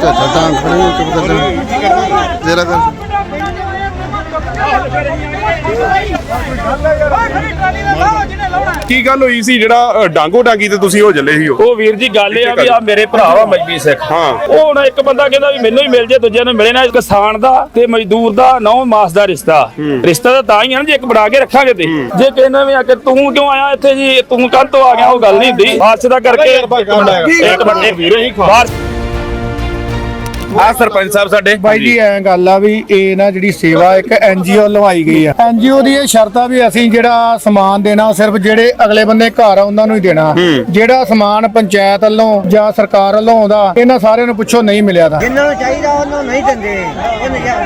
ਝੱਟਾ ਟਾਂਗ ਖੜੀ ਚੁੱਪ ਕਰ ਜਰਾ ਕਰ ਕੀ ਗੱਲ ਹੋਈ ਸੀ? ਜਿਹੜਾ ਡਾਂਗੋ ਡਾਂਗੀ ਤੇ ਤੁਸੀਂ ਹੋ ਜੱਲੇ ਸੀ ਉਹ? ਉਹ ਵੀਰ ਜੀ ਗੱਲ ਇਹ ਆ ਵੀ ਆ ਮੇਰੇ ਭਰਾ ਵਾ ਮਜਬੀ ਸਿੱਖ। ਹਾਂ। ਉਹ ਹੁਣ ਇੱਕ ਬੰਦਾ ਕਹਿੰਦਾ ਵੀ ਮੈਨੂੰ ਹੀ ਮਿਲ ਜੇ ਦੂਜਿਆਂ ਨੂੰ ਮਿਲੇ ਨਾ ਕਿਸਾਨ ਦਾ ਤੇ ਮਜ਼ਦੂਰ ਦਾ ਨੌ ਮਾਸ ਦਾ ਰਿਸ਼ਤਾ। ਰਿਸ਼ਤਾ ਤਾਂ ਤਾਂ ਹੀ ਆ ਨਾ ਜੇ ਇੱਕ ਬਣਾ ਕੇ ਰੱਖਾਂਗੇ ਤੇ। ਜੇ ਕਹਿੰਦਾ ਵੀ ਆ ਕਿ ਤੂੰ ਕਿਉਂ ਆਇਆ ਇੱਥੇ ਜੀ? ਤੂੰ ਕੱਲ ਤੋਂ ਆ ਗਿਆ? ਉਹ ਗੱਲ ਨਹੀਂ ਹੁੰਦੀ। ਬਾਦਸ਼ ਦਾ ਕਰਕੇ ਇੱਕ ਬੰਦੇ ਵੀਰੇ ਹੀ ਖਵਾ ਆ ਸਰਪੰਚ ਸਾਹਿਬ ਸਾਡੇ। ਬਾਈ ਜੀ ਐਂ ਗੱਲ ਆ ਵੀ ਇਹ ਨਾ ਜਿਹੜੀ ਸੇਵਾ ਇੱਕ ਐਨਜੀਓ ਲਵਾਈ ਗਈ ਆ। ਐਨਜੀਓ ਦੀ ਇਹ ਸ਼ਰਤ ਆ ਵੀ ਅਸੀਂ ਜਿਹੜਾ ਸਮਾਨ ਦੇਣਾ ਉਹ ਸਿਰਫ ਜਿਹੜੇ ਅਗਲੇ ਬੰਦੇ ਘਰ ਆ ਉਹਨਾਂ ਨੂੰ ਹੀ ਦੇਣਾ। ਜਿਹੜਾ ਸਮਾਨ ਪੰਚਾਇਤ ਵੱਲੋਂ ਜਾਂ ਸਰਕਾਰ ਵੱਲੋਂ ਆਉਂਦਾ ਇਹਨਾਂ ਸਾਰਿਆਂ ਨੂੰ ਪੁੱਛੋ ਨਹੀਂ ਮਿਲਿਆ ਤਾਂ। ਜਿੰਨਾਂ ਨੂੰ ਚਾਹੀਦਾ ਉਹਨੂੰ ਨਹੀਂ ਦਿੰਦੇ।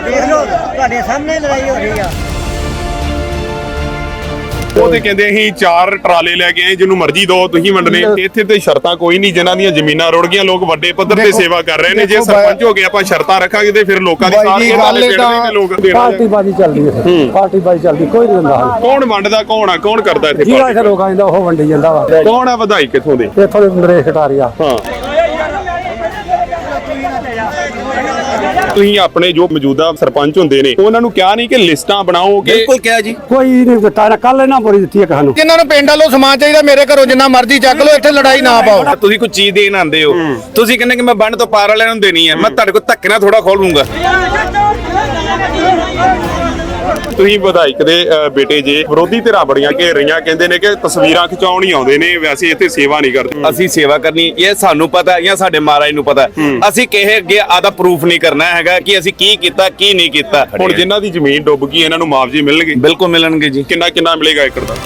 ਦੇਖ ਲਓ ਤੁਹਾਡੇ ਸਾਹਮਣੇ ਲੜਾਈ ਹੋ ਰਹੀ ਆ। ਉਹ ਤੇ ਕਹਿੰਦੇ ਅਸੀਂ ਚਾਰ ਟਰਾਲੇ ਲੈ ਕੇ ਆਏ ਜਿਹਨੂੰ ਮਰਜ਼ੀ ਦੋ ਤੁਸੀਂ ਵੰਡਨੇ। ਇੱਥੇ ਤੇ ਸ਼ਰਤਾਂ ਕੋਈ ਨਹੀਂ ਜਿਨ੍ਹਾਂ ਦੀਆਂ ਜ਼ਮੀਨਾਂ ਰੁੜ ਗਈਆਂ ਲੋਕ ਵੱਡੇ ਪੱਧਰ ਤੇ ਸੇਵਾ ਕਰ ਰਹੇ ਨੇ। ਜੇ ਸਰਪੰਚ ਹੋ ਗਏ ਆਪਾਂ ਸ਼ਰਤਾਂ ਰੱਖਾਂਗੇ ਤੇ ਫਿਰ ਲੋਕਾਂ ਦੀ ਸਾਰੀਆਂ ਗੱਲ ਨਾਲੇ ਤਾਂ ਲੋਕ ਦੇਣਾ ਪਾਰਟੀ ਬਾਜੀ ਚੱਲਦੀ ਹੈ। ਪਾਰਟੀ ਬਾਜੀ ਚੱਲਦੀ ਕੋਈ ਨਹੀਂ ਦਿੰਦਾ ਕੌਣ ਵੰਡਦਾ ਕੌਣ ਆ ਕੌਣ ਕਰਦਾ ਇੱਥੇ ਜਿਹੜਾ ਲੋਕਾਂ ਦਾ ਉਹ ਵੰਡੀ ਜਾਂਦਾ ਵਾ। ਕੌਣ ਆ ਵਧਾਈ ਕਿੱਥੋਂ ਦੇ? ਇੱਥੋਂ ਦੇ ਨਰੇਸ਼ ਕਟਾਰੀਆ ਹਾਂ। ਤੁਸੀਂ ਆਪਣੇ ਜੋ ਮੌਜੂਦਾ ਸਰਪੰਚ ਹੁੰਦੇ ਨੇ ਉਹਨਾਂ ਨੂੰ ਕਿਹਾ ਨਹੀਂ ਕਿ ਲਿਸਟਾਂ ਬਣਾਓ ਕਿ ਬਿਲਕੁਲ ਕਿਹਾ ਜੀ। ਕੋਈ ਨਹੀਂ ਦਿੱਤਾ ਨਾ ਕੱਲ ਇਹਨਾਂ ਬੋਰੀ ਦਿੱਤੀ ਹੈ ਸਾਨੂੰ। ਜਿਨ੍ਹਾਂ ਨੂੰ ਪਿੰਡ ਵੱਲੋਂ ਸਮਾਨ ਚਾਹੀਦਾ ਮੇਰੇ ਘਰੋਂ ਜਿੰਨਾ ਮਰਜ਼ੀ ਚੱਕ ਲਓ ਇੱਥੇ ਲੜਾਈ ਨਾ ਪਾਓ। ਤੁਸੀਂ ਕੋਈ ਚੀਜ਼ ਦੇਣ ਆਂਦੇ ਹੋ। ਤੁਸੀਂ ਕਹਿੰਦੇ ਕਿ ਮੈਂ ਬੰਨ ਤੋਂ ਪਾਰ ਵਾਲਿਆਂ ਨੂੰ ਦੇਣੀ ਹੈ ਮੈਂ ਤੁਹਾਡੇ ਕੋਲ ਧੱਕੇ ਨਾਲ ਥੋੜਾ ਖੋਲ ਲੂੰਗਾ ਤੁਸੀਂ ਵਿਧਾਇਕ ਦੇ ਬੇਟੇ ਜੇ ਵਿਰੋਧੀ ਧਿਰਾਂ ਬੜੀਆਂ ਘੇਰ ਰਹੀਆਂ ਕਹਿੰਦੇ ਨੇ ਕਿ ਤਸਵੀਰਾਂ ਖਿਚਾਉਣ ਹੀ ਆਉਂਦੇ ਨੇ ਵੈਸੇ ਇੱਥੇ ਸੇਵਾ ਨਹੀਂ ਕਰਦੇ। ਅਸੀਂ ਸੇਵਾ ਕਰਨੀ ਇਹ ਸਾਨੂੰ ਪਤਾ ਜਾਂ ਸਾਡੇ ਮਹਾਰਾਜ ਨੂੰ ਪਤਾ। ਅਸੀਂ ਕਿਸੇ ਅੱਗੇ ਆਦਾ ਪ੍ਰੂਫ ਨਹੀਂ ਕਰਨਾ ਹੈਗਾ ਕਿ ਅਸੀਂ ਕੀ ਕੀਤਾ ਕੀ ਨਹੀਂ ਕੀਤਾ। ਹੁਣ ਜਿਨ੍ਹਾਂ ਦੀ ਜ਼ਮੀਨ ਡੁੱਬ ਗਈ ਇਹਨਾਂ ਨੂੰ ਮੁਆਵਜ਼ੇ ਮਿਲਣਗੇ? ਬਿਲਕੁਲ ਮਿਲਣਗੇ ਜੀ। ਕਿੰਨਾ ਕਿੰਨਾ ਮਿਲੇਗਾ ਏਕੜ ਦਾ?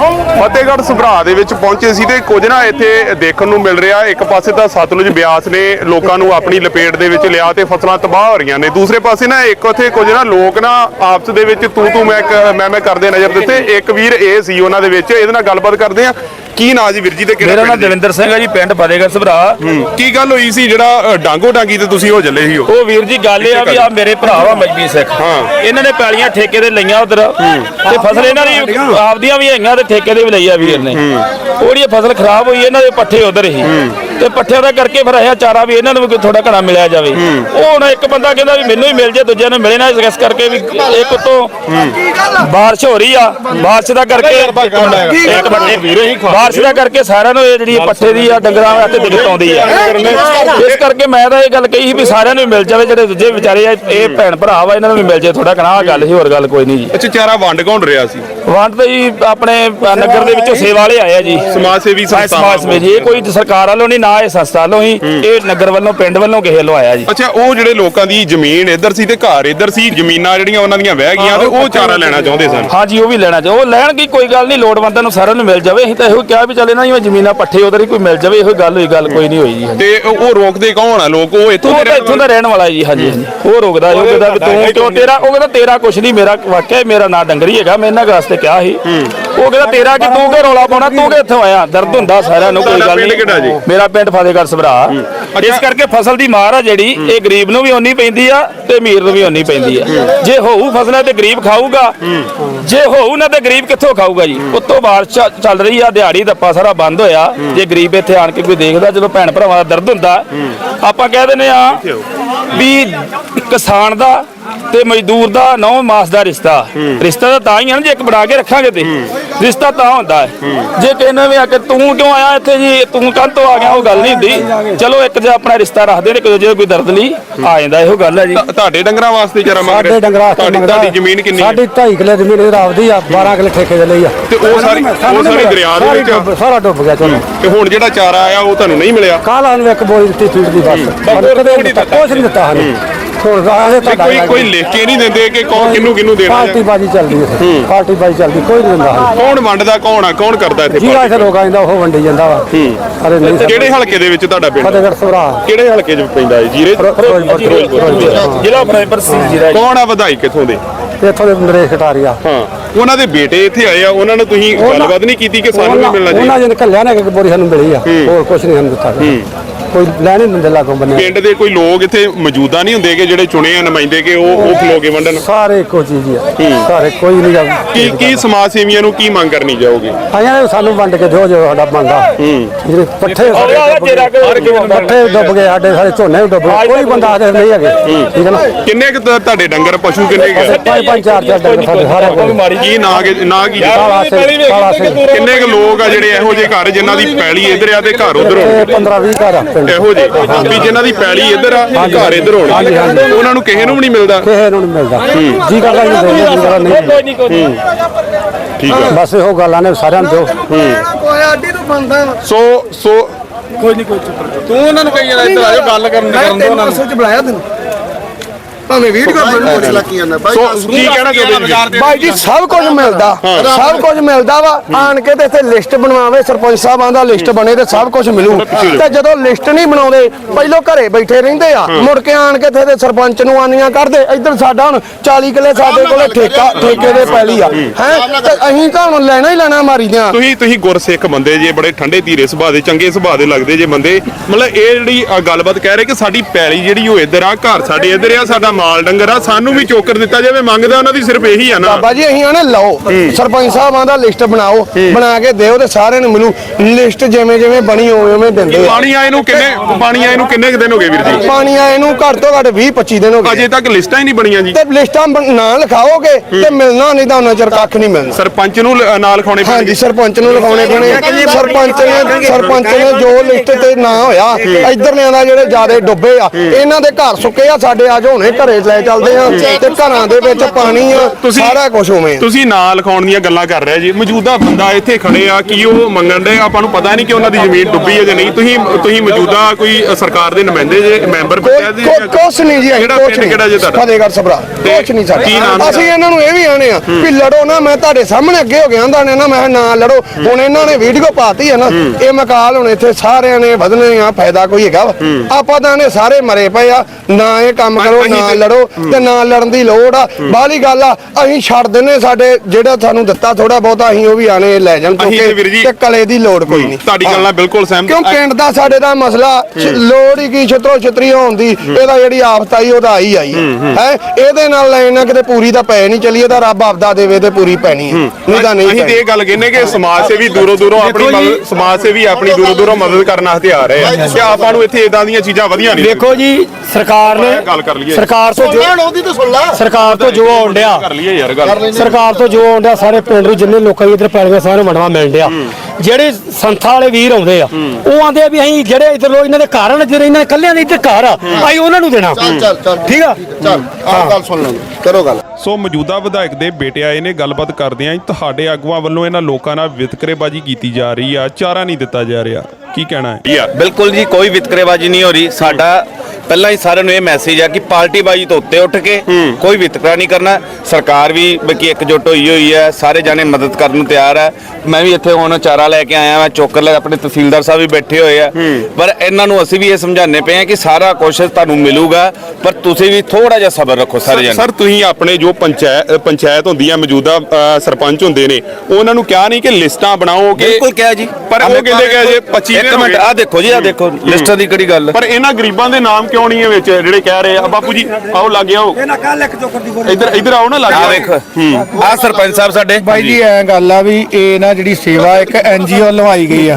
ਫਤਿਹਗੜ੍ਹ ਸੁਭਰਾ ਦੇ ਵਿੱਚ ਪਹੁੰਚੇ ਸੀ ਤੇ ਕੁਝ ਨਾ ਇੱਥੇ ਦੇਖਣ ਨੂੰ ਮਿਲ ਰਿਹਾ। ਇੱਕ ਪਾਸੇ ਤਾਂ ਸਤਲੁਜ ਬਿਆਸ ਨੇ ਲੋਕਾਂ ਨੂੰ ਆਪਣੀ ਲਪੇਟ ਦੇ ਵਿੱਚ ਲਿਆ ਤੇ ਫਸਲਾਂ ਤਬਾਹ ਹੋ ਰਹੀਆਂ ਨੇ। ਦੂਸਰੇ ਪਾਸੇ ਨਾ ਇੱਕ ਉੱਥੇ ਕੁਝ ਨਾ ਲੋਕ ਨਾ ਆਪਸ ਦੇ ਵਿੱਚ ਤੂੰ ਤੂੰ ਮੈਂ ਮੈਂ ਮੈਂ ਕਰਦੇ ਨਜ਼ਰ ਦਿੱਤੇ। ਇੱਕ ਵੀਰ ਇਹ ਸੀ ਉਹਨਾਂ ਦੇ ਵਿੱਚ। ਇਹਦੇ ਨਾਲ ਗੱਲਬਾਤ ਕਰਦੇ ਆ ਕੀ ਨਾਂ ਜੀ ਵੀਰ ਜੀ ਤੇ ਕਿਹੜਾ ਮੇਰਾ ਨਾਮ ਪਿੰਡ ਜੀ? ਦਵਿੰਦਰ ਸਿੰਘ ਹੈ ਜੀ ਪਿੰਡ ਫਤਿਹਗੜ੍ਹ ਸਭਰਾ। ਹੂੰ। ਕੀ ਗੱਲ ਹੋਈ ਸੀ ਜਿਹੜਾ ਅ, ਡਾਂਗੋ ਡਾਂਗੀ ਤੇ ਤੁਸੀਂ ਹੋ ਜੱਲੇ ਸੀ ਉਹ? ਉਹ ਵੀਰ ਜੀ ਗੱਲ ਇਹ ਆ ਵੀ ਆ ਮੇਰੇ ਭਰਾ ਵਾ ਮਜਬੀ ਸਿੱਖ। ਹਾਂ। ਇਹਨਾਂ ਨੇ ਪੈਲੀਆਂ ਠੇਕੇ ਤੇ ਲਈਆਂ ਉਧਰ। ਤੇ ਫਸਲ ਇਹਨਾਂ ਦੀ ਆਪਦੀਆਂ ਵੀ ਹੈਗੀਆਂ ਤੇ ਠੇਕੇ ਦੇ ਵੀ ਲਈ ਆ ਵੀਰ ਨੇ। ਉਹ ਜਿਹੜੀ ਫਸਲ ਖਰਾਬ ਹੋਈ ਇਹਨਾਂ ਦੇ ਪੱਠੇ ਉਧਰ ਹੀ। ਤੇ ਪੱਠਿਆਂ ਦਾ ਕਰਕੇ ਫਿਰ ਇਹ ਚਾਰਾ ਵੀ ਇਹਨਾਂ ਨੂੰ ਵੀ ਕੋਈ ਥੋੜਾ ਘਣਾ ਮਿਲਿਆ ਜਾਵੇ। ਉਹ ਹੁਣ ਇੱਕ ਬੰਦਾ ਕਹਿੰਦਾ ਵੀ ਮੈਨੂੰ ਹੀ ਮਿਲ ਜੇ ਦੂਜਿਆਂ ਨੂੰ ਮਿਲੇ ਨਾ ਇਸ ਕਰਕੇ ਵੀ ਇੱਕ ਤੋਂ ਬਾਰਿਸ਼ ਹੋ ਰਹੀ ਆ। ਬਾਰਿਸ਼ ਦਾ ਕਰਕੇ ਇੱਕ ਬੰਦੇ ਵੀਰੇ ਹੀ ਬਾਰਿਸ਼ ਦਾ ਕਰਕੇ ਸਾਰਿਆਂ ਨੂੰ ਇਹ ਜਿਹੜੀ ਪੱਠੇ ਦੀ ਆ ਡੰਗਰਾਂ ਵਾਸਤੇ ਦਿੱਕਤ ਆਉਂਦੀ ਆ। ਇਸ ਕਰਕੇ ਮੈਂ ਤਾਂ ਇਹ ਗੱਲ ਕਹੀ ਸੀ ਵੀ ਸਾਰਿਆਂ ਨੂੰ ਹੀ ਮਿਲ ਜਾਵੇ ਜਿਹੜੇ ਦੂਜੇ ਵਿਚਾਰੇ ਆ ਇਹ ਭੈਣ ਭਰਾ ਵਾ ਇਹਨਾਂ ਨੂੰ ਵੀ ਮਿਲ ਜੇ ਥੋੜਾ ਕਣਾ ਗੱਲ ਸੀ ਹੋਰ ਗੱਲ ਕੋਈ ਨਹੀਂ ਜੀ। ਅੱਛਾ ਚਾਰਾ ਵੰਡ ਕੌਣ ਰਿਹਾ ਸੀ? ਵੰਡ ਤੇ ਜੀ ਆਪਣੇ ਨਗਰ ਦੇ ਵਿੱਚੋਂ ਸੇਵਾ ਵਾਲੇ ਆਏ ਆ ਜੀ। ਸਮਾਜ ਸੇਵੀ ਸੰਸਥਾ ਸਮਾਜ ਜੀ ਇਹ ਕੋਈ ਸਰਕਾਰ ਵੱਲੋਂ ਨਹੀਂ ਇਹ ਸੰਸਥਾ ਵੱਲੋਂ ਹੀ ਇਹ ਨਗਰ ਵੱਲੋਂ ਪਿੰਡ ਵੱਲੋਂ ਕਿਸੇ ਵੱਲੋਂ ਆਇਆ ਜੀ। ਅੱਛਾ ਉਹ ਜਿਹੜੇ ਲੋਕਾਂ ਦੀ ਜ਼ਮੀਨ ਇੱਧਰ ਸੀ ਤੇ ਘਰ ਇੱਧਰ ਸੀ ਜ਼ਮੀਨਾਂ ਜਿਹੜੀਆਂ ਉਹਨਾਂ ਦੀਆਂ ਵਹਿ ਗਈਆਂ ਤੇ ਉਹ ਚਾਰਾ ਲੈਣਾ ਚਾਹੁੰਦੇ ਸਨ। ਹਾਂਜੀ ਉਹ ਵੀ ਲੈਣਾ ਚਾਹੋ ਉਹ ਲੈਣਗੇ ਕੋਈ ਗੱਲ ਨਹੀਂ ਲੋੜਵੰਦਾਂ ਨੂੰ ਸਾਰਿਆਂ ਨੂੰ ਮਿਲ ਜਾਵੇ। ਅਸੀਂ ਤਾਂ ਇਹੋ ਕਿਹਾ ਵੀ ਚੱਲ ਇਹਨਾਂ ਦੀਆਂ ਜ਼ਮੀਨਾਂ ਪੱਠੇ ਉਧਰ ਹੀ ਕੋਈ ਮਿਲ ਜਾਵੇ ਇਹੋ ਗੱਲ ਹੋਈ ਗੱਲ ਕੋਈ ਨਹੀਂ ਹੋਈ ਜੀ। ਤੇ ਉਹ ਰੋਕਦੇ ਕੌਣ ਆ ਲੋਕ? ਉਹ ਇੱਥੋਂ ਦੇ ਇੱਥੋਂ ਦਾ ਰਹਿਣ ਵਾਲਾ ਜੀ ਹਾਂਜੀ ਉਹ ਰੁਕਦਾ ਉਹ ਕਹਿੰਦਾ ਤੂੰ ਕਿਉਂ ਤੇਰਾ ਉਹ ਕਹਿੰਦਾ ਤੇਰਾ ਕੁਛ ਨਹੀਂ ਮੇਰਾ ਵਾਕਿਆ ਮੇਰਾ ਨਾਂ ਡੰਗਰੀ ਹੈਗਾ ਮੈਂ ਇਹਨਾਂ ਵਾਸਤੇ ਕਿਹਾ ਸੀ। ਉਹ ਕਹਿੰਦਾ ਤੇਰਾ ਕਿ ਤੂੰ ਕਿ ਰੌਲਾ ਪਾਉਣਾ ਤੂੰ ਕਿ ਇੱਥੋਂ ਆਇਆ? ਦਰਦ ਹੁੰਦਾ ਸਾਰਿਆਂ ਨੂੰ ਕੋਈ ਗੱਲ? ਨਹੀਂ। ਮੇਰਾ ਪਿੰਡ ਫਤਿਹਗੜ੍ਹ ਸਭਰਾ। ਇਸ ਕਰਕੇ ਫਸਲ ਦੀ ਮਾਰ ਆ ਜਿਹੜੀ ਇਹ ਗਰੀਬ ਨੂੰ ਵੀ ਓਨੀ ਪੈਂਦੀ ਆ ਤੇ ਅਮੀਰ ਨੂੰ ਵੀ ਓਨੀ ਪੈਂਦੀ ਆ। ਜੇ ਹੋਊ ਫਸਲਾਂ ਤੇ ਗਰੀਬ ਖਾਊਗਾ ਜੇ ਹੋਊ ਨਾ ਤੇ ਗਰੀਬ ਕਿੱਥੋਂ ਖਾਊਗਾ ਜੀ? ਉੱਤੋਂ ਬਾਰਿਸ਼ ਚੱਲ ਰਹੀ ਆ ਦਿਹਾੜੀ ਦੱਪਾ ਸਾਰਾ ਬੰਦ ਹੋਇਆ। ਜੇ ਗਰੀਬ ਇੱਥੇ ਆਣ ਕੇ ਕੋਈ ਦੇਖਦਾ ਜਦੋਂ ਭੈਣ ਭਰਾਵਾਂ ਦਾ ਦਰਦ ਹੁੰਦਾ ਆਪਾਂ ਕਹਿ ਦਿੰਦੇ ਆ ਵੀ ਕਿਸਾਨ ਦਾ ਤੇ ਮਜ਼ਦੂਰ ਦਾ ਨੌ ਮਾਸ ਦਾ ਰਿਸ਼ਤਾ। ਰਿਸ਼ਤਾ ਤਾਂ ਤਾਂ ਹੀ ਨਾ ਜੇ ਇੱਕ ਬਣਾ ਕੇ ਰੱਖਾਂਗੇ ਤੇ। ਰਿਸ਼ਤਾ ਤਾਂ ਹੁੰਦਾ ਹੈ। ਜੇ ਕਹਿੰਦੇ ਵੀ ਆ ਕਿ ਤੂੰ ਕਿਉਂ ਆਇਆ ਇੱਥੇ ਜੀ? ਤੂੰ ਕੱਲ ਤੋਂ ਆ ਗਿਆ ਉਹ ਗੱਲ ਨਹੀਂ ਹੁੰਦੀ। ਚਲੋ ਇੱਕ ਜੇ ਆਪਣਾ ਰਿਸ਼ਤਾ ਰੱਖਦੇ ਨੇ ਕਿ ਜੇ ਕੋਈ ਦਰਦ ਲਈ ਆ ਜਾਂਦਾ ਇਹੋ ਗੱਲ ਹੈ ਜੀ। ਤੁਹਾਡੇ ਡੰਗਰਾਂ ਵਾਸਤੇ ਜਰਾ ਮੰਗ ਸਾਡੇ ਡੰਗਰਾਂ ਵਾਸਤੇ ਤੁਹਾਡੀ ਜ਼ਮੀਨ ਕਿੰਨੀ ਹੈ? ਸਾਡੀ 2.5 ਕਿੱਲੇ ਜ਼ਮੀਨ ਇਹਦੀ ਆਪਦੀ ਆ 12 ਕਿੱਲੇ ਠੇਕੇ ਦੇ ਲਈ ਆ। ਤੇ ਉਹ ਸਾਰੀ ਉਹ ਸਾਰੀ ਦਰਿਆ ਦੇ ਵਿੱਚ ਸਾਰਾ ਡੁੱਬ ਗਿਆ ਚਲੋ। ਤੇ ਹੁਣ ਜਿਹੜਾ ਚਾਰਾ ਆਇਆ ਉਹ ਤੁਹਾਨੂੰ ਨਹੀਂ ਮਿਲਿਆ? ਕਾਲਾ ਨੂੰ ਇੱਕ ਬੋਰੀ ਦਿੱਤੀ ਫੀਡ ਦੀ ਬਸ। ਕਦੇ ਨਹੀਂ ਦਿੱਤਾ ਸਾਨੂੰ। ਹੁਣ ਆਹ ਤੇ ਤੁਹਾਡਾ ਕੋਈ ਕੋਈ ਲਿਖ ਕੇ ਨਹੀਂ ਦਿੰਦੇ ਕਿ ਕੌਣ ਕਿੰਨੂੰ ਕਿੰਨੂੰ ਦੇਣਾ ਪਾਰਟੀ ਬਾਜੀ ਚੱਲਦੀ ਹੈ। ਪਾਰਟੀ ਬਾਜੀ ਚੱਲਦੀ ਕੋਈ ਨਹੀਂ ਦਿੰਦਾ ਸਾਨੂੰ। ਕੌਣ ਵੰਡਦਾ ਕੌਣ ਆ ਕੌਣ ਕਰਦਾ ਇੱਥੇ ਜਿਹੜਾ ਇੱਥੇ ਲੋਕਾਂ ਦਾ ਉਹ ਵੰਡੀ ਜਾਂਦਾ ਵਾ। ਅਰੇ ਨਹੀਂ ਪਾਰਟੀ? ਕਿਹੜੇ ਹਲਕੇ ਦੇ ਵਿੱਚ ਤੁਹਾਡਾ ਪਿੰਡ? ਫਤਿਹਗੜ੍ਹ ਸਭਰਾ। ਕਿਹੜੇ ਹਲਕੇ 'ਚ ਪੈਂਦਾ ਹੈ? ਜੀਰੇ? ਜ਼ਿਲ੍ਹਾ ਫਿਰੋਜ਼ਪੁਰ ਸਿੰਘ ਜ਼ਿਲ੍ਹਾ ਕੌਣ ਆ ਵਧਾਈ ਕਿੱਥੋਂ ਦੇ? ਇੱਥੋਂ ਦੇ ਨਰੇਸ਼ ਕਟਾਰੀਆ ਹਾਂ। ਉਹਨਾਂ ਦੇ ਬੇਟੇ ਇੱਥੇ ਆਏ ਆ ਉਹਨਾਂ ਨੇ ਤੁਸੀਂ ਗੱਲਬਾਤ ਨਹੀਂ ਕੀਤੀ ਕਿ ਸਾਨੂੰ ਵੀ ਮਿਲਣਾ ਉਹਨਾਂ ਚਾਹੀਦਾ ਜਿਹਨੇ ਕੱਲਿਆ ਨੇ ਇੱਕ ਬੋਰੀ ਸਾਨੂੰ ਮਿਲੀ ਆ। ਹੋਰ ਕੁਛ ਨਹੀਂ ਸਾਨੂੰ ਦਿੱਤਾ। ਕੋਈ ਲੈਣ ਹੀ ਨਹੀਂ ਦਿੰਦੇ ਲਾਗੋਂ ਬੰਨੇ ਪਿੰਡ ਦੇ ਕੋਈ ਲੋਕ ਇੱਥੇ ਮੌਜੂਦਾ ਨਹੀਂ ਹੁੰਦੇ ਕਿ ਜਿਹੜੇ ਚੁਣੇ ਆ ਨੁਮਾਇੰਦੇ ਕਿ ਉਹ ਉਹ ਖਲੋ ਕੇ ਵੰਡਣ? ਸਾਰੇ ਇੱਕੋ ਚੀਜ਼ ਹੀ ਆ। ਸਾਰੇ ਕੋਈ ਨਹੀਂ ਜਾ ਕੀ ਕੀ ਸਮਾਜ ਸੇਵੀਆਂ ਨੂੰ ਕੀ ਮੰਗ ਕਰਨੀ ਚਾਹੋਗੇ? ਆਇਆ ਸਾਨੂੰ ਵੰਡ ਕੇ ਦਿਓ ਜੋ ਸਾਡਾ ਮੰਗਾ ਜਿਹੜੇ ਪੱਠੇ ਗਏ, ਪੱਠੇ ਡੁੱਬ ਗਏ ਸਾਡੇ ਸਾਰੇ ਝੋਨੇ ਡੁੱਬ ਗਏ। ਕੋਈ ਬੰਦਾ ਆਦੇ ਨਹੀਂ ਹੈਗੇ। ਠੀਕ ਹੈ ਨਾ? ਕਿੰਨੇ ਕੁ ਤੁਹਾਡੇ ਡੰਗਰ ਪਸ਼ੂ ਕਿੰਨੇ ਕੁ ਆ? ਪੰਜ ਪੰਜ ਚਾਰ ਚਾਰ ਡੰਗਰ ਸਾਡੇ ਸਾਰੇ ਕੋਲ ਕੀ ਨਾਂ ਕਿ ਨਾਂ ਕੀ ਕਿੰਨੇ ਕੁ ਲੋਕ ਆ ਜਿਹੜੇ ਇਹੋ ਜਿਹੇ ਘਰ ਜਿਨ੍ਹਾਂ ਦੀ ਪੈਲੀ ਇੱਧਰ ਆ ਤੇ ਘਰ ਉਧਰ ਹੋਣ ਇਹ 15 20 ਘਰ ਆ। ਪਿੰਡ ਇਹੋ ਜਿਹੇ। ਵੀ ਜਿਨ੍ਹਾਂ ਦੀ ਪੈਲੀ ਇੱਧਰ ਆ ਘਰ ਇੱਧਰ ਹੋਣ। ਹਾਂਜੀ, ਹਾਂਜੀ। ਉਹਨਾਂ ਨੂੰ ਕਿਸੇ ਨੂੰ ਵੀ ਨਹੀਂ ਮਿਲਦਾ। ਕਿਸੇ ਨੂੰ ਨਹੀਂ ਮਿਲਦਾ। ਜੀ ਕਰਦਾ ਨਹੀਂ ਦਿੰਦੇ ਜੀ ਕਰਦਾ ਨਹੀਂ। ਕੋਈ ਨਹੀਂ ਕੋਈ ਨਹੀਂ। ਠੀਕ ਆ। ਬਸ ਇਹੋ ਗੱਲਾਂ ਨੇ ਸਾਰਿਆਂ ਨੂੰ ਦਿਓ ਸੋ ਸੋ ਤੂੰ ਉਹਨਾਂ ਨੂੰ ਕਹੀ ਜਾਂਦਾ ਇੱਧਰ ਆਜੋ ਗੱਲ ਕਰਨ ਕਰਨ ਦੋ ਉਹਨਾਂ ਨੂੰ। ਸੋਚ ਬੁਲਾਇਆ ਤੈਨੂੰ। ਭਾਵੇਂ ਵੀਡੀਓ ਬਣ ਪੁੱਛ ਲਾ ਕੀ ਜਾਂਦਾ। ਬਾਈ ਸੋ ਕੀ ਕਹਿਣਾ ਚਾਹੁੰਦੇ ਜੀ ਭਾਈ ਜੀ ਸਭ ਕੁਝ ਮਿਲਦਾ। ਸਭ ਕੁਝ ਮਿਲਦਾ ਵਾ। ਆਣ ਕੇ ਤੇ ਇੱਥੇ ਲਿਸਟ ਬਣਵਾਵੇ ਸਰਪੰਚ ਸਾਹਿਬਾਂ ਦਾ ਲਿਸਟ ਬਣੇ ਤੇ ਸਭ ਕੁਝ ਮਿਲੂ। ਤੇ ਜਦੋਂ ਲਿਸਟ ਨਹੀਂ ਬਣਾਉਂਦੇ ਪਹਿਲੋਂ ਘਰੇ ਬੈਠੇ ਰਹਿੰਦੇ ਆ। ਮੁੜ ਕੇ ਆਣ ਕੇ ਇੱਥੇ ਦੇ ਸਰਪੰਚ ਨੂੰ ਆਨੀਆਂ ਕਰਦੇ ਇੱਧਰ ਸਾਡਾ ਹੁਣ 40 ਕਿੱਲੇ ਸਾਡੇ ਕੋਲੇ ਠੇਕਾ ਠੇਕੇ ਦੇ ਪੈਲੀ ਆ। ਹੈ। ਤੇ ਅਸੀਂ ਤਾਂ ਹੁਣ ਲੈਣਾ ਹੀ ਲੈਣਾ ਮਾਰੀ ਦਿਆਂ। ਤੁਸੀਂ ਤੁਸੀਂ ਗੁਰਸਿੱਖ ਬੰਦੇ ਜੇ ਬੜੇ ਠੰਡੇ ਧੀਰੇ ਸੁਭਾਅ ਦੇ ਚੰਗੇ ਸੁਭਾਅ ਦੇ ਲੱਗਦੇ ਜੇ ਬੰਦੇ। ਮਤਲਬ ਇਹ ਜਿਹੜੀ ਗੱਲਬਾਤ ਕਹਿ ਰਹੇ ਕਿ ਸਾਡੀ ਪੈਲੀ ਜਿਹੜੀ ਉਹ ਇੱਧਰ ਆ ਘਰ ਸਾਡੇ ਇੱਧਰ ਆ ਸਾਡਾ ਮਾਲ ਡੰਗਰ ਆ ਸਾਨੂੰ ਵੀ ਚੋਕਰ ਦਿੱਤਾ ਜਾਵੇ ਮੰਗਦਾ ਉਹਨਾਂ ਦੀ ਸਿਰਫ ਇਹੀ ਆ ਨਾ। ਬਾਬਾ ਜੀ ਅਸੀਂ ਆਣੇ ਲਓ। ਸਰਪੰਚ ਸਾਹਿਬਾਂ ਦਾ ਲਿਸਟ ਬਣਾਓ ਬਣਾ ਕੇ ਦਿਓ ਤੇ ਸਾਰਿਆਂ ਨੂੰ ਮਿਲੂ। ਲਿਸਟ ਜਿਵੇਂ ਜਿਵੇਂ ਬਣੀ ਹੋਵੇ ਉਵੇਂ ਦਿੰਦੇ ਆ। ਪਾਣੀ ਆਏ ਨੂੰ ਕਿੰਨੇ ਪਾਣੀ ਆਏ ਨੂੰ ਕਿੰਨੇ ਦਿਨ ਹੋ ਗਏ ਵੀਰ ਜੀ? ਪਾਣੀ ਆਏ ਨੂੰ ਘੱਟ ਤੋਂ ਘੱਟ 20 25 ਦਿਨ ਹੋ ਗਏ। ਅਜੇ ਤੱਕ ਲਿਸਟਾਂ ਹੀ ਨਹੀਂ ਬਣੀਆਂ ਜੀ। ਤੇ ਲਿਸਟਾਂ ਨਾ ਲਿਖਾਓਗੇ ਤੇ ਮਿਲਣਾ ਨਹੀਂ ਤਾਂ ਉਹਨਾਂ ਚਿਰ ਕੱਖ ਨਹੀਂ ਮਿਲਣਾ। ਸਰਪੰਚ ਨੂੰ ਨਾਲ ਖਾਣੇ ਹਾਂਜੀ ਸਰਪੰਚ ਨੂੰ ਲਿਖਾਉਣੇ ਪੈਣੇ। ਸਰਪੰਚ ਨੇ ਸਰਪੰਚ ਨੇ ਜੋ ਲਿਸਟ ਤੇ ਨਾ ਹੋਇਆ ਇਧਰਲਿਆਂ ਦਾ ਜਿਹੜੇ ਜਿਆਦੇ ਡੁੱਬੇ ਆ ਇਹਨਾਂ ਦੇ ਘਰ ਸੁੱਕੇ ਆ ਸਾਡੇ ਅੱਜ ਹੁਣੇ ਘਰੇ ਲੈ ਚੱਲਦੇ ਆ ਤੇ ਘਰਾਂ ਦੇ ਵਿੱਚ ਪਾਣੀ ਆ ਸਾਰਾ ਕੁਝ ਉਵੇਂ। ਆ। ਤੁਸੀਂ ਨਾਂ ਲਿਖਾਉਣ ਦੀਆਂ ਗੱਲਾਂ ਕਰ ਰਹੇ ਜੀ। ਮੌਜੂਦਾ ਬੰਦਾ ਇੱਥੇ ਖੜੇ ਆ ਕੀ ਉਹ ਮੰਗਣ ਦੇ ਆਪਾਂ ਨੂੰ ਪਤਾ ਨਹੀਂ ਕਿ ਉਹਨਾਂ ਦੀ ਜ਼ਮੀਨ ਡੁੱਬੀ ਹੈ ਜਾਂ ਨਹੀਂ। ਤੁਸੀਂ ਤੁਸੀਂ ਮੌਜੂਦਾ ਕੋਈ ਅ, ਸਰਕਾਰ ਦੇ ਨੁਮਾਇੰਦੇ ਜੇ ਮੈਂਬਰ ਕੋਈ ਪੰਚਾਇਤ ਦੇ ਕੋਈ- ਕੁਛ ਨਹੀਂ ਜੀ ਅਸੀਂ ਕਿਹੜਾ ਕੁਛ ਪਿੰਡ ਨਹੀਂ। ਕਿਹੜਾ ਜੇ ਤੁਹਾਡਾ? ਫਤਿਹਗੜ੍ਹ ਸਭਰਾ ਤੇ ਕੁਛ ਨਹੀਂ ਸਾਡਾ। ਕੀ ਨਾਮ ਅਸੀਂ ਇਹਨਾਂ ਨੂੰ ਇਹ ਵੀ ਆਣੇ ਆ ਵੀ ਲੜੋ ਨਾ ਮੈਂ ਤੁਹਾਡੇ ਸਾਹਮਣੇ ਅੱਗੇ ਹੋ ਗਿਆ ਆਂਦਾ ਨੇ ਨਾ ਮੈਂ ਕਿਹਾ ਨਾ ਲੜੋ। ਹੁਣ ਇਹਨਾਂ ਨੇ ਵੀਡੀਓ ਪਾਤੀ ਹੈ ਨਾ ਇਹ ਮਕਾਲ ਹੁਣ ਇੱਥੇ ਸਾਰਿਆਂ ਨੇ ਵਧਣੇ ਆ ਫਾਇਦਾ ਕੋਈ ਹੈਗਾ ਵਾ। ਆਪਾਂ ਤਾਂ ਨੇ ਸਾਰੇ ਮਰੇ ਪਏ ਆ ਨਾ ਇਹ ਕੰਮ ਕਰੋ ਨਾ ਲੜੋ ਤੇ ਨਾ ਲੜਨ ਦੀ ਲੋੜ ਆ। ਬਾਹਲੀ ਗੱਲ ਆ ਅਸੀਂ ਛੱਡ ਦਿੰਨੇ ਸਾਡੇ ਜਿਹੜਾ ਸਾਨੂੰ ਦਿੱਤਾ ਥੋੜਾ ਬਹੁਤਾ ਅਸੀਂ ਉਹ ਵੀ ਆਣੇ ਲੈ ਜਾਣ ਤੇ ਤੇ ਕਲੇ ਦੀ ਲੋੜ ਕੋਈ ਨਹੀਂ। ਤੁਹਾਡੀ ਗੱਲ ਨਾਲ ਬਿਲਕੁਲ ਸਹਿਮਤ ਕਿਉਂ ਪਿੰਡ ਦਾ ਸਾਡੇ ਦਾ ਮਸਲਾ ਲੋੜ ਹੀ ਕੀ ਛਤਰੋ ਛਤਰੀ ਹੋਣ ਦੀ ਇਹਦਾ ਜਿਹੜੀ ਆਫਤ ਆਈ ਉਹਦਾ ਆਈ ਆਈ ਹੈ ਇਹਦੇ ਨਾਲ ਲੈਣ ਨਾ ਕਿਤੇ ਪੂਰੀ ਤਾਂ ਪੈ ਨਹੀਂ ਚੱਲੀ ਇਹਦਾ ਰੱਬ ਆਪਦਾ ਦੇਵੇ ਤੇ ਪੂਰੀ ਪੈਣੀ ਹੈ। ਨਹੀਂ ਤਾਂ ਨਹੀਂ ਅਸੀਂ ਤੇ। ਇਹ ਗੱਲ ਕਹਿੰਦੇ ਕਿ ਸਮਾਜ ਸੇਵੀ ਦੂਰੋਂ ਦੂਰੋਂ ਆਪਣੀ ਮਦਦ ਸਮਾਜ ਸੇਵੀ ਆਪਣੀ ਦੂਰੋਂ ਦੂਰੋਂ ਮਦਦ ਕਰਨ ਵਾਸਤੇ ਆ ਰਹੇ ਆ। ਕਿ ਆਪਾਂ ਨੂੰ ਇੱਥੇ ਇਦਾਂ ਦੀਆਂ ਚੀਜ਼ਾਂ ਵਧੀਆ ਨਹੀਂ ਦੇਖੋ ਜੀ ਸਰਕਾਰ ਨੇ ਗੱਲ ਕਰ ਲਈਏ। ਸਰਕਾਰ ਤੋਂ ਜੋ ਉਹਦੀ ਤਾਂ ਸੁਣ ਲਾ। ਸਰਕਾਰ ਤੋਂ ਜੋ ਆਉਣ ਡਿਆ ਕਰ ਲਈਏ ਯਾਰ ਗੱਲ। ਸਰਕਾਰ ਤੋਂ ਜੋ ਆਉਣ ਡਿਆ ਸਾਰੇ ਪਿੰਡ ਨੂੰ ਜਿੰਨੇ ਲੋਕਾਂ ਦੀ ਇੱਧਰ ਪੈਲੀਆਂ ਸਾਰਿਆਂ ਨੂੰ ਵੰਡਵਾ ਮਿਲਣ ਡਿਆ। ਜਿਹੜੇ ਸੰਥਾ ਵਾਲੇ ਵੀਰ ਆਉਂਦੇ ਆ ਉਹ ਆਂਦੇ ਆ ਵੀ ਅਸੀਂ ਜਿਹੜੇ ਇੱਧਰ ਲੋਕ ਇਹਨਾਂ ਦੇ ਘਰ ਆ ਜਿਹੜੇ ਇਹਨਾਂ ਕੱਲਿਆਂ ਦੇ ਇੱਧਰ ਘਰ ਆ ਅਸੀਂ ਉਹਨਾਂ ਨੂੰ ਦੇਣਾ। ਚੱਲ ਚੱਲ ਚੱਲ। ਠੀਕ ਆ? ਚੱਲ ਆਹ ਗੱਲ ਸੁਣ ਲੈ ਕਰੋ ਗੱਲ। ਸੋ ਮੌਜੂਦਾ ਵਿਧਾਇਕ ਦੇ ਬੇਟੇ ਆਏ ਨੇ ਗੱਲਬਾਤ ਕਰਦੇ ਆਂ। ਤੁਹਾਡੇ ਆਗੂਆਂ ਵੱਲੋਂ ਇਹਨਾਂ ਲੋਕਾਂ ਨਾਲ ਵਿਤਕਰੇਬਾਜ਼ੀ ਕੀਤੀ ਜਾ ਰਹੀ ਆ ਚਾਰਾ ਨਹੀਂ ਦਿੱਤਾ ਜਾ ਰਿਹਾ। ਕੀ ਕਹਿਣਾ ਹੈ? ਬਿਲਕੁਲ ਜੀ ਕੋਈ ਵਿਤਕਰੇਬਾਜ਼ੀ ਨਹੀਂ ਹੋ ਰਹੀ। ਸਾਡਾ ਪਹਿਲਾਂ ਹੀ ਸਾਰਿਆਂ ਨੂੰ ਇਹ ਮੈਸੇਜ ਆ ਕਿ ਪਾਰਟੀ ਬਾਜੀ ਤੋਂ ਉੱਤੇ ਉੱਠ ਕੇ ਕੋਈ ਵਿਤਕਰਾ ਨਹੀਂ ਕਰਨਾ। ਸਰਕਾਰ ਵੀ ਬਾਕੀ ਇਕਜੁੱਟ ਹੋਈ ਹੋਈ ਹੈ ਸਾਰੇ ਜਾਣੇ ਮਦਦ ਕਰਨ ਨੂੰ ਤਿਆਰ ਹੈ। ਮੈਂ ਵੀ ਇੱਥੇ ਹੁਣ ਚਾਰਾ ਲੈ ਕੇ ਆਇਆ ਮੈਂ ਚੋਕਰ ਲੈ ਆਪਣੇ ਤਹਿਸੀਲਦਾਰ ਸਾਹਿਬ ਵੀ ਬੈਠੇ ਹੋਏ ਆ। ਪਰ ਇਹਨਾਂ ਨੂੰ ਅਸੀਂ ਵੀ ਇਹ ਸਮਝਾਉਂਦੇ ਪਏ ਆ ਕਿ ਸਾਰਾ ਕੁਝ ਤੁਹਾਨੂੰ ਮਿਲੂਗਾ ਪਰ ਤੁਸੀਂ ਵੀ ਥੋੜਾ ਜਿਹਾ ਸਬਰ ਰੱਖੋ ਸਾਰੇ ਜਾਣੇ। ਸਰ ਤੁਸੀਂ ਆਪਣੇ ਜੋ ਪੰਚਾਇਤ ਪੰਚਾਇਤ ਹੁੰਦੀ ਆ ਮੌਜੂਦਾ ਸਰਪੰਚ ਹੁੰਦੇ ਨੇ ਉਹਨਾਂ ਨੂੰ ਕਿਹਾ ਨਹੀਂ ਕਿ ਲਿਸਟਾਂ ਬਣਾਓ ਕਿ ਬਿਲਕੁਲ ਕਿਹਾ ਜੀ। ਪਰ ਉਹ ਕਹਿੰਦੇ ਕਿ ਅਜੇ 25 ਇੱਕ ਮਿੰਟ। ਆ ਦੇਖੋ ਜੀ ਆ ਦੇਖੋ ਲਿਸਟਾਂ ਦੀ ਕਿਹੜੀ ਗੱਲ। ਪਰ ਇਹਨਾਂ ਗਰੀਬਾਂ ਦੇ ਨਾਮ ਕਿਉਂ ਨਹੀਂ ਹੈ ਵਿੱਚ ਜਿਹੜੇ ਕਹਿ ਰਹੇ ਆ? ਬਾਪੂ ਜੀ ਆਓ ਲੱਗੇ ਆਓ ਇੱਧਰ ਇੱਧਰ ਆਓ ਨਾ ਆ ਲੱਗੇ ਦੇਖ ਆ ਸਰਪੰਚ ਸਾਹਿਬ ਸਾਡੇ। ਬਾਈ ਜੀ ਐ ਗੱਲ ਆ ਵੀ ਇਹ ਨਾ ਜਿਹੜੀ ਸੇਵਾ ਇੱਕ ਐਨਜੀਓ ਲਵਾਈ ਗਈ ਆ।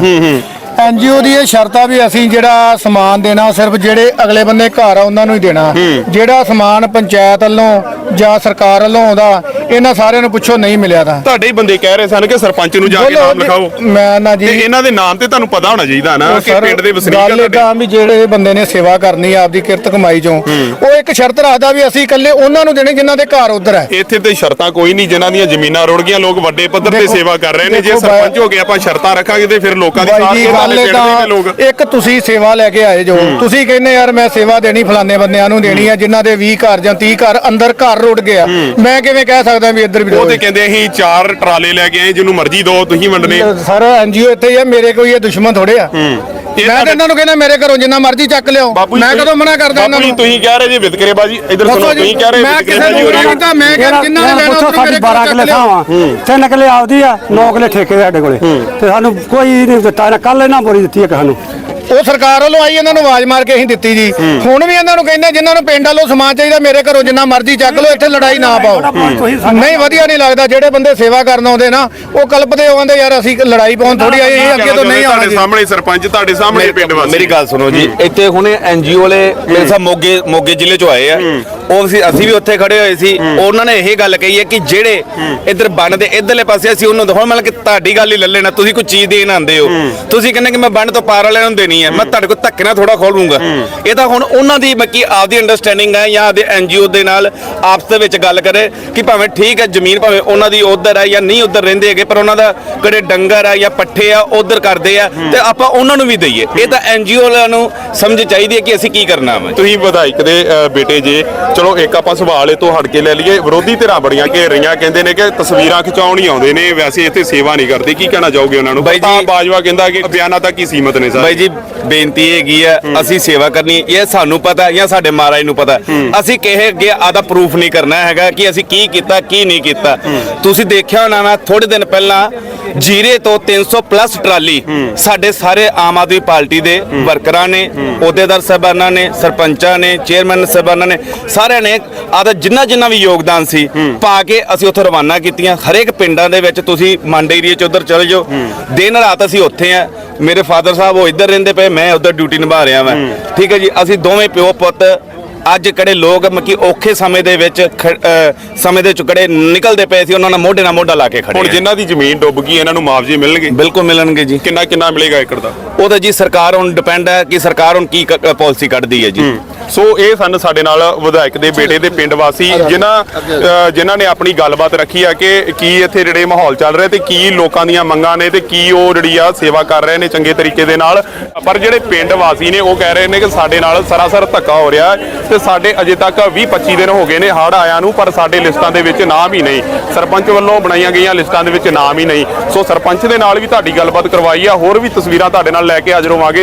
ਐਨਜੀਓ ਦੀ ਇਹ ਸ਼ਰਤ ਆ ਵੀ ਅਸੀਂ ਜਿਹੜਾ ਸਮਾਨ ਦੇਣਾ ਸਿਰਫ ਜਿਹੜੇ ਅਗਲੇ ਬੰਦੇ ਘਰ ਆ ਉਹਨਾਂ ਨੂੰ ਹੀ ਦੇਣਾ। ਜਿਹੜਾ ਸਮਾਨ ਪੰਚਾਇਤ ਵੱਲੋਂ ਜਾਂ ਸਰਕਾਰ ਵੱਲੋਂ ਆਉਂਦਾ ਇਹਨਾਂ ਸਾਰਿਆਂ ਨੂੰ ਪੁੱਛੋ ਨਹੀਂ ਮਿਲਿਆ ਤਾਂ। ਤੁਹਾਡੇ ਹੀ ਬੰਦੇ ਕਹਿ ਰਹੇ ਸਨ ਕਿ ਸਰਪੰਚ ਨੂੰ ਜਾ ਕੇ ਨਾਮ ਲਿਖਾਓ। ਮੈਂ ਨਾ ਜੀ ਤੇ ਇਹਨਾਂ ਦੇ ਨਾਮ ਤੇ ਤੁਹਾਨੂੰ ਪਤਾ ਹੋਣਾ ਚਾਹੀਦਾ ਨਾ ਕਿ ਸਰ, ਪਿੰਡ ਦੇ ਵਸਨੀਕ ਆ ਗੱਲ ਤੁਹਾਡੇ। ਏਦਾਂ ਵੀ ਜਿਹੜੇ ਬੰਦੇ ਨੇ ਸੇਵਾ ਕਰਨੀ ਆਪਦੀ ਕਿਰਤ ਕਮਾਈ ਚੋਂ ਉਹ ਇੱਕ ਸ਼ਰਤ ਰੱਖਦਾ ਵੀ ਅਸੀਂ ਇਕੱਲੇ ਉਹਨਾਂ ਨੂੰ ਦੇਣੇ ਜਿਨ੍ਹਾਂ ਦੇ ਘਰ ਉਧਰ ਹੈ। ਇੱਥੇ ਤੇ ਸ਼ਰਤਾਂ ਕੋਈ ਨਹੀਂ ਜਿਨ੍ਹਾਂ ਦੀਆਂ ਜ਼ਮੀਨਾਂ ਰੁੜ ਗਈਆਂ ਲੋਕ ਵੱਡੇ ਪੱਧਰ ਤੇ ਸੇਵਾ ਕਰ ਰਹੇ ਨੇ। ਜੇ ਸਰਪੰਚ ਹੋ ਕੇ ਆਪਾਂ ਸ਼ਰਤਾਂ ਰੱਖਾਂਗੇ ਤੇ ਫਿਰ ਲੋਕਾਂ ਦੀ ਬਾਈ ਸਾਥ ਪਿੰਡ ਦੇ ਇੱਕ ਤੁਸੀਂ ਸੇਵਾ ਲੈ ਕੇ ਆਏ ਜੋ। ਤੁਸੀਂ ਕਹਿੰਦੇ ਯਾਰ ਮੈਂ ਸੇਵਾ ਦੇਣੀ ਫਲਾਣੇ ਬੰਦਿਆਂ ਨੂੰ ਦੇਣੀ ਆ ਜਿਨ੍ਹਾਂ ਦੇ 20 ਘਰ ਜਾਂ 30 ਘਰ ਅੰਦਰ ਘਰ ਰੁੜ ਗਿਆ ਮੈਂ ਕਿਵੇਂ ਕਹਿ ਸਕਦਾ ਵੀ ਇੱਧਰ ਵੀ ਉਹ? ਤੇ ਕਹਿੰਦੇ ਅਸੀਂ ਚਾਰ ਟਰਾਲੇ ਲੈ ਕੇ ਆਏ ਜਿਹਨੂੰ ਮਰਜ਼ੀ ਦੋ ਤੁਸੀਂ ਵੰਡਨੇ। ਸਰ ਐਨਜੀਓ ਇੱਥੇ ਹੀ ਆ ਮੇਰੇ ਕੋਈ ਇਹ ਦੁਸ਼ਮਣ ਥੋੜੇ ਆ। ਮੈਂ ਤਾਂ ਇਹਨਾਂ ਨੂੰ ਕਹਿੰਦਾ ਮੇਰੇ ਘਰੋਂ ਜਿੰਨਾ ਮਰਜ਼ੀ ਚੱਕ ਲਿਓ ਮੈਂ ਕਦੋਂ ਮਨਾ ਕਰਦਾ ਇਹਨਾਂ ਨੂੰ? ਤੁਸੀਂ ਕਹਿ ਰਹੇ ਜੀ ਵਿਤਕਰੇਬਾਜੀ ਇੱਧਰ ਸੁਣੋ ਤੁਸੀਂ ਕਹਿ ਰਹੇ ਮੈਂ ਕਿਸੇ ਨੂੰ ਰਹੀ ਹੈ। ਨਹੀਂ ਤਾਂ ਮੈਂ ਕਿਹਾ ਜਿਨ੍ਹਾਂ ਨੇ ਲੈਣਾ ਉਹ ਸਾਡੀ ਮੇਰੇ 12 ਘਰੋਂ ਕਿੱਲੇ। ਥਾਵਾਂ ਤਿੰਨ ਕਿੱਲੇ ਆਪਦੀ ਆ 9 ਕਿੱਲੇ ਠੇਕੇ ਸਾਡੇ ਕੋਲੇ। ਤੇ ਸਾਨੂੰ ਕੋਈ ਨਹੀਂ ਦਿੱਤਾ ਨਾ ਕੱਲ ਇਹਨਾਂ ਬੋਰੀ ਦਿੱਤੀ ਹੈ ਕਿ ਸਾਨੂੰ ਉਹ ਸਰਕਾਰ ਵੱਲੋਂ ਆਈ ਇਹਨਾਂ ਨੂੰ ਆਵਾਜ਼ ਮਾਰ ਕੇ ਅਸੀਂ ਦਿੱਤੀ ਜੀ। ਹੁਣ ਵੀ ਇਹਨਾਂ ਨੂੰ ਕਹਿੰਦੇ ਜਿਨ੍ਹਾਂ ਨੂੰ ਪਿੰਡ ਵੱਲੋਂ ਸਮਾਨ ਚਾਹੀਦਾ ਮੇਰੇ ਘਰੋਂ ਜਿੰਨਾ ਮਰਜ਼ੀ ਚੱਕ ਲਓ ਇੱਥੇ ਲੜਾਈ ਨਾ ਪਾਓ। ਨਹੀਂ ਵਧੀਆ ਨਹੀਂ ਲੱਗਦਾ ਜਿਹੜੇ ਬੰਦੇ ਸੇਵਾ ਕਰਨ ਆਉਂਦੇ ਨਾ ਉਹ ਕਲਪਦੇ ਕਹਿੰਦੇ ਯਾਰ ਅਸੀਂ ਲੜਾਈ ਪਾਉਣ ਥੋੜੀ ਆਏ ਇਹ ਅੱਗੇ ਤੋਂ ਨਹੀਂ ਆਉਣਾ ਤੁਹਾਡੇ ਜੀ। ਸਾਹਮਣੇ ਸਰਪੰਚ ਤੁਹਾਡੇ ਸਾਹਮਣੇ ਪਿੰਡ ਵਾਸੀ। ਮੇਰੀ ਗੱਲ ਸੁਣੋ ਜੀ ਇੱਥੇ ਹੁਣੇ ਐਨਜੀਓ ਵਾਲੇ ਮੇਰੇ ਸਾਹਿਬ ਮੋਗੇ ਮੋਗੇ ਜ਼ਿਲ੍ਹੇ ਚੋਂ ਆਏ ਆ। ਉਹ ਅਸੀਂ ਅਸੀਂ ਵੀ ਉੱਥੇ ਖੜੇ ਹੋਏ ਸੀ। ਉਹਨਾਂ ਨੇ ਇਹ ਗੱਲ ਕਹੀ ਹੈ ਕਿ ਜਿਹੜੇ ਇੱਧਰ ਬੰਨ ਦੇ ਇੱਧਰਲੇ ਪਾਸੇ ਅਸੀਂ ਉਹਨੂੰ ਹੁਣ ਮਤਲਬ ਕਿ ਤੁਹਾਡੀ ਗੱਲ ਹੀ ਲੈ ਲੈਣਾ ਤੁਸੀਂ ਕੋਈ ਚੀਜ਼ ਦੇਣ ਆਉਂਦੇ ਹੋ। ਤੁਸੀਂ ਕਹਿੰਦੇ ਕਿ ਮੈਂ ਬੰਨ ਤੋਂ ਪਾਰ ਵਾਲਿਆਂ ਨੂੰ ਦੇਣੀ ਹੈ ਮੈਂ ਤੁਹਾਡੇ ਕੋਲ ਧੱਕੇ ਨਾਲ ਥੋੜਾ ਖੋਲੂੰਗਾ। ਇਹ ਤਾਂ ਹੁਣ ਉਹਨਾਂ ਦੀ ਬਾਕੀ ਆਪਦੀ ਅੰਡਰਸਟੈਂਡਿੰਗ ਹੈ ਜਾਂ ਆਪਦੇ ਐਨਜੀਓ ਦੇ ਨਾਲ ਆਪਸ ਦੇ ਵਿੱਚ ਗੱਲ ਕਰੇ ਕਿ ਭਾਵੇਂ ਠੀਕ ਹੈ ਜ਼ਮੀਨ ਭਾਵੇਂ ਉਹਨਾਂ ਦੀ ਉਧਰ ਹੈ ਜਾਂ ਨਹੀਂ ਉਧਰ ਰਹਿੰਦੇ ਹੈਗੇ ਪਰ ਉਹਨਾਂ ਦਾ ਕਿਹੜੇ ਡੰਗਰ ਆ ਜਾਂ ਪੱਠੇ ਆ ਉਧਰ ਕਰਦੇ ਆ ਤੇ ਆਪਾਂ ਉਹਨਾਂ ਨੂੰ ਵੀ ਦਈਏ। ਇਹ ਤਾਂ ਐਨਜੀਓ ਵਾਲਿਆਂ ਨੂੰ ਸਮਝ ਚਾਹੀਦੀ ਹੈ ਕਿ ਅਸੀਂ ਕੀ ਕਰਨਾ ਵਾ। ਤੁਸੀਂ ਵਿਧਾਇਕ ਦੇ ਬੇਟੇ ਜੇ। ਚਲੋ ਇੱਕ ਆਪਾਂ ਸਵਾਲ ਇਹ ਤੋਂ ਹਟ ਕੇ ਲੈ ਲਈਏ। ਵਿਰੋਧੀ ਧਿਰਾਂ ਬੜੀਆਂ ਘੇਰ ਰਹੀਆਂ ਕਹਿੰਦੇ ਨੇ ਕਿ ਤਸਵੀਰਾਂ ਖਿਚਾਉਣ ਹੀ ਆਉਂਦੇ ਨੇ। ਵੈਸੇ ਇੱਥੇ ਸੇਵਾ ਨਹੀਂ ਕਰਦੇ। ਕੀ ਕਹਿਣਾ ਚਾਹੋਗੇ ਉਹਨਾਂ ਨੂੰ? ਬਾਈ ਬਾਜਵਾ ਕਹਿੰਦਾ ਕਿ ਬਿਆਨਾਂ ਤੱਕ ਹੀ ਸੀਮਤ ਨੇ ਬਾਈ ਸਰ ਜੀ ਬੇਨਤੀ ਹੈਗੀ ਆ ਅਸੀਂ ਸੇਵਾ ਕਰਨੀ ਇਹ ਸਾਨੂੰ ਪਤਾ ਜਾਂ ਸਾਡੇ ਮਹਾਰਾਜ ਨੂੰ ਪਤਾ। ਅਸੀਂ ਅੱਗੇ ਆਦਾ ਪ੍ਰੂਫ ਨਹੀਂ ਕਰਨਾ ਹੈਗਾ ਕਿ ਅਸੀਂ ਕੀ ਕੀਤਾ ਕੀ ਨਹੀਂ ਕੀਤਾ। ਤੁਸੀਂ ਦੇਖਿਆ ਹੋਣਾ ਮੈਂ ਥੋੜੇ ਦਿਨ ਪਹਿਲਾਂ ਜੀਰੇ ਤੋਂ 300 ਪਲੱਸ ਟਰਾਲੀ ਸਾਡੇ ਸਾਰੇ ਆਮ ਆਦਮੀ ਪਾਰਟੀ ਦੇ ਵਰਕਰਾਂ ਨੇ ਅਹੁਦੇਦਾਰ ਸਾਹਿਬਾਨਾਂ ਨੇ ਸਰਪੰਚਾਂ ਨੇ ਚੇਅਰਮੈਨ ਸਾਹਿਬਾਨਾਂ ਨੇ ਸਾਰਿਆਂ ਨੇ ਆਦਾ ਜਿੰਨਾ ਜਿੰਨਾ ਵੀ ਯੋਗਦਾਨ ਸੀ ਪਾ ਕੇ ਅਸੀਂ ਉੱਥੇ ਰਵਾਨਾ ਕੀਤੀਆਂ। ਹਰੇਕ ਪਿੰਡਾਂ ਦੇ ਵਿੱਚ ਤੁਸੀਂ ਮੰਡ ਏਰੀਏ ਚ ਉਧਰ ਚਲੇ ਜਾਓ। ਦਿਨ ਰਾਤ ਅਸੀਂ ਉੱਥੇ ਆ। ਮੇਰੇ ਫਾਦਰ ਸਾਹਿਬ ਉਹ ਇੱਧਰ ਰਹਿੰਦੇ ਪਏ ਮੈਂ ਉੱਧਰ ਡਿਊਟੀ ਨਿਭਾ ਰਿਹਾ ਮੈਂ ਠੀਕ ਹੈ ਜੀ ਅਸੀਂ ਦੋਵੇਂ ਪਿਓ ਪੁੱਤ ਅੱਜ ਕਿਹੜੇ ਲੋਕ ਮੱਕੀ ਔਖੇ ਸਮੇਂ ਦੇ ਵਿੱਚ ਸਮੇਂ ਦੇ ਚੁਕੜੇ ਨਿਕਲਦੇ ਪਏ ਸੀ ਉਹਨਾਂ ਨਾਲ ਮੋਢੇ ਨਾਲ ਮੋਢਾ ਲਾ ਕੇ ਖੜੇ ਹੁਣ। ਜਿਨ੍ਹਾਂ ਦੀ ਜ਼ਮੀਨ ਡੁੱਬ ਗਈ ਇਹਨਾਂ ਨੂੰ ਮੁਆਵਜ਼ੇ ਮਿਲਣਗੇ? ਬਿਲਕੁਲ ਮਿਲਣਗੇ ਜੀ। ਕਿੰਨਾ ਕਿੰਨਾ ਮਿਲੇਗਾ ਏਕੜ ਦਾ? ਉਹ ਤਾਂ ਜੀ ਸਰਕਾਰ ਹੁਣ ਡਿਪੈਂਡ ਹੈ ਕਿ ਸਰਕਾਰ ਹੁਣ ਕੀ ਪਾਲਿਸੀ ਕੱਢਦੀ ਹੈ ਜੀ। ਸੋ ਇਹ ਸਨ ਸਾਡੇ ਨਾਲ ਵਿਧਾਇਕ ਦੇ ਬੇਟੇ ਦੇ ਪਿੰਡ ਵਾਸੀ ਜਿਨ੍ਹਾਂ ਜਿਨ੍ਹਾਂ ਨੇ ਆਪਣੀ ਗੱਲਬਾਤ ਰੱਖੀ ਆ ਕਿ ਕੀ ਇੱਥੇ ਜਿਹੜੇ ਮਾਹੌਲ ਚੱਲ ਰਿਹਾ ਤੇ ਕੀ ਲੋਕਾਂ ਦੀਆਂ ਮੰਗਾਂ ਨੇ ਤੇ ਕੀ ਉਹ ਜਿਹੜੀ ਆ ਸੇਵਾ ਕਰ ਰਹੇ ਨੇ ਚੰਗੇ ਤਰੀਕੇ ਦੇ ਨਾਲ। ਪਰ ਜਿਹੜੇ ਪਿੰਡ ਵਾਸੀ ਨੇ ਉਹ ਕਹਿ ਰਹੇ ਨੇ ਕਿ ਸਾਡੇ ਨਾਲ ਸਰਾਸਰ ਧੱਕਾ ਹੋ ਰਿਹਾ ਤੇ ਸਾਡੇ ਅਜੇ ਤੱਕ 20 25 ਦਿਨ ਹੋ ਗਏ ਨੇ ਹੜ੍ਹ ਆਇਆਂ ਨੂੰ ਪਰ ਸਾਡੇ ਲਿਸਟਾਂ ਦੇ ਵਿੱਚ ਨਾਮ ਹੀ ਨਹੀਂ। ਸਰਪੰਚ ਵੱਲੋਂ ਬਣਾਈਆਂ ਗਈਆਂ ਲਿਸਟਾਂ ਦੇ ਵਿੱਚ ਨਾਮ ਹੀ ਨਹੀਂ। ਸੋ ਸਰਪੰਚ ਦੇ ਨਾਲ ਵੀ ਤੁਹਾਡੀ ਗੱਲਬਾਤ ਕਰਵਾਈ ਆ ਹੋਰ ਵੀ ਤਸਵੀਰਾਂ ਤੁਹਾਡੇ ਨਾਲ ਲੈ ਕੇ ਹਾਜ਼ਰ ਹੋਵਾਂਗੇ।